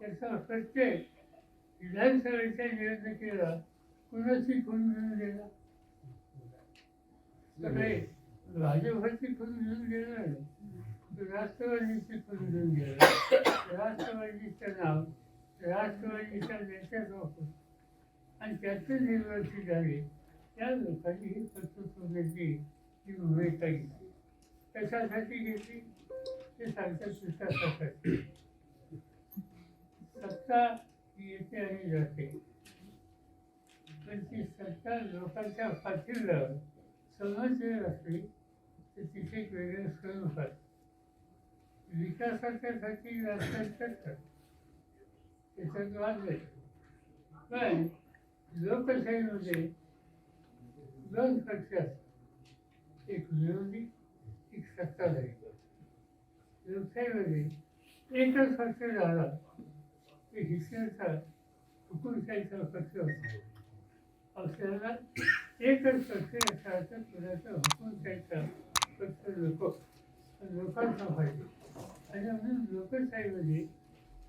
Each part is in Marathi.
त्याचा प्रत्येक विधानसभेच्या निवडणुकीला कुणाची खून मिळून गेला? सगळे भाजपची खून मिळून गेला नाही. राष्ट्रवादीची खून मिळून गेला. राष्ट्रवादीचं नाव राष्ट्रवादीच्या नेत्यात वापर. आणि त्याचं निर्वाची झाले त्या लोकांनी ही कर्तृत्व घेतली ही भूमिका घेतली कशासाठी घेतली? ते सांगतात विकासासाठी सत्ता येते आणि जाते पण ती सत्ता लोकांच्या पाठीला समज असली तर तिथे एक वेगळे स्वरूप विकासाच्यासाठी राजकारण करतात त्याच्यात वाद नाही पण लोकशाहीमध्ये दोन पक्ष असतात एक विरोधी एक सत्ताधारी. लोकशाहीमध्ये एकच खर्च झाला की शिक्षणाचा हुकुमशाहीचा खर्च होता आपल्याला एकच खर्च याचा अर्थ पुण्याचा हुकुमशाहीचा खर्च लोक लोकांचा पाहिजे आणि म्हणून लोकशाहीमध्ये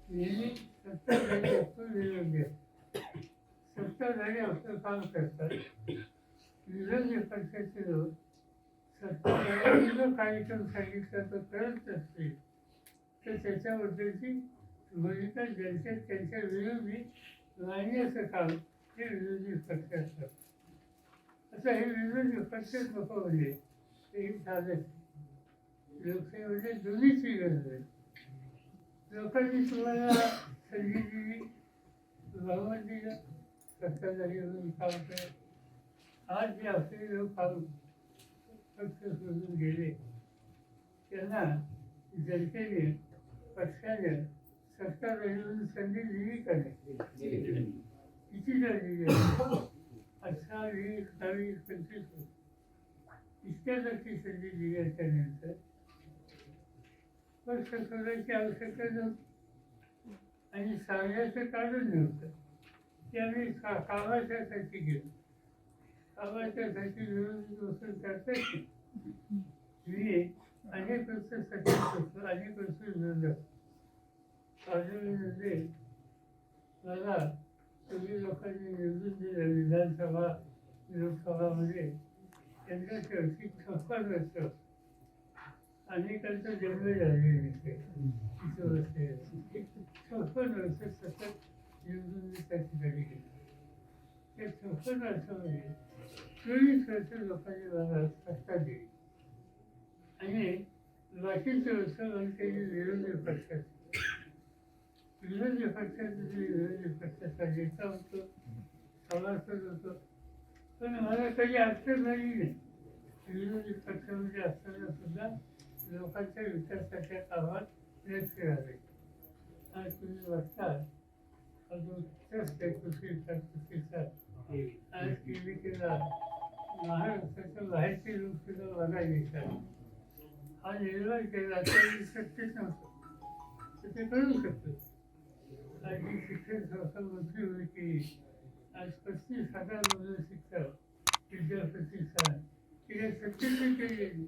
नेहमी सत्ताधारी असतो निरोग्य सत्ताधारी आपलं काम करतात. निरोग्य पक्षाचे लोक सत्ताधाऱ्यांनी जो कार्यक्रम सांगितला तो करत असतील तर त्याच्याबद्दलची भूमिका जनतेत त्यांच्या विरोधी असं काम हे विरोधी पक्ष असतात. असं हे विरोधी पक्ष नको म्हणजे हे साधन लोकशाहीमध्ये दोन्हीची गरज आहे. लोकांनी तुम्हाला संधी दिली बहुमत दिलं सत्ताधारी म्हणून काम केलं आज जे आपले लोक काम सोडून गेले. त्यांना जनतेने पक्षाने सत्ताधारी म्हणून संधी दिली का नाही? किती झाली? अठरा वीस दहावीस पंचवीस. इतक्या लक्षी संधी दिल्याच्यानंतर पक्ष सोडायची आवश्यकता नव्हती. आणि सांगण्याचं कारण नव्हतं. ते आम्ही का कामाच्यासाठी गेलो. कामाच्यासाठी विरोधी वसूल करतात मी अनेक वर्ष सचिव होतो अनेक वर्ष विरोधक अजूनमध्ये मला तुम्ही लोकांनी निवडून दिलं विधानसभा लोकसभामध्ये त्यांच्या शेवटी छप्पन वर्ष अनेकांचा जन्म झालेले नसते किती वर्ष छप्पन वर्ष सतत निवडून त्या ठिकाणी गेले त्या छप्पन वर्षामध्ये चोवीस वर्ष लोकांनी मला सत्ता दिली आणि बाकीचे वर्ष म्हणजे विरोधी पक्षात विरोधी पक्षात विरोधी पक्षाचा नेता होतो सभासद होतो पण मला काही अडचण झाली नाही विरोधी पक्षामध्ये असताना सुद्धा लोकांच्या विकासाच्या कामात लक्ष घाले आणि तुम्ही बघता अजून तेच ते जास्त कृषीचा कृषीचा आज केली केला महाराष्ट्राच्या बाहेरचे लोक सुद्धा बघायला येतात हा निर्णय केला तरी शक्यच नव्हतं तर ते करू शकतो आज शिक्षण संस्था मंत्री होती आज पस्तीस हजार मुलं शिक्षक विद्याप्रतिष्ठान तिने शक्यते केली